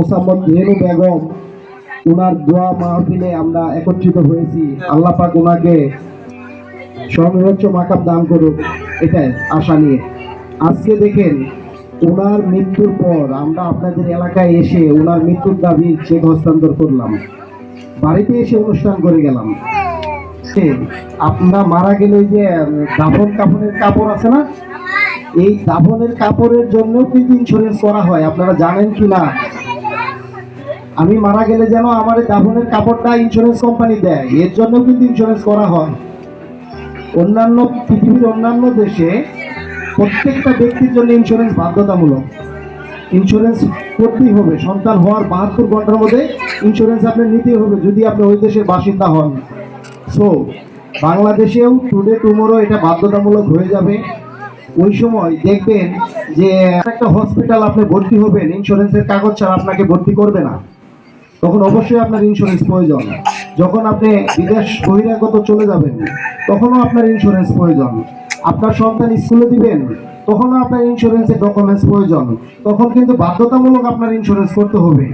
মোসাম্মদ রেনু বেগম ওনার দোয়া মাহফিলে আমরা একত্রিত হয়েছি। আল্লাহ পাক ওনাকে সর্বোচ্চ মাকাম দান করুক, এটাই আশা নিয়ে। আজকে দেখেন ওনার মৃত্যুর পর আমরা আপনাদের এলাকায় এসে ওনার মৃত্যুর দাবি চেক হস্তান্তর করলাম। বাড়িতে এসে অনুষ্ঠান করে গেলাম। আপনারা মারা গেলে যে দাফন কাফনের কাপড় আছে না? এই দাফনের কাপড়ের জন্য কিন্তু ইন্স্যুরেন্স করা হয়, আপনারা জানেন কি না? আমি মারা গেলে যেন আমার দাফনের কাপড়টা ইন্স্যুরেন্স কোম্পানি দেয়, এর জন্য কিন্তু ইন্স্যুরেন্স করা হয়। অন্যান্য পৃথিবীর অন্যান্য দেশে প্রত্যেকটা ব্যক্তির জন্য ইন্স্যুরেন্স বাধ্যতামূলক। ইন্স্যুরেন্স করতেই হবে, সন্তান হওয়ার বাহাত্তর ঘণ্টার মধ্যে ইন্স্যুরেন্স আপনি নিতেই হবে, যদি আপনি ওই দেশের বাসিন্দা হন। সো বাংলাদেশেও টুডে টুমোরো এটা বাধ্যতামূলক হয়ে যাবে। ওই সময় দেখবেন যে একটা হসপিটাল আপনি ভর্তি হবেন ইন্স্যুরেন্সের কাগজ ছাড়া আপনাকে ভর্তি করবে না। তখন অবশ্যই আপনার ইন্স্যুরেন্স প্রয়োজন। যখন আপনি বিদেশ বহিরাগত চলে যাবেন, তখনও আপনার ইন্স্যুরেন্স প্রয়োজন। আপনার সন্তান স্কুলে দিবেন, তখনও আপনার ইন্স্যুরেন্সের ডকুমেন্টস প্রয়োজন। তখন কিন্তু বাধ্যতামূলক আপনার ইন্স্যুরেন্স করতে হবে।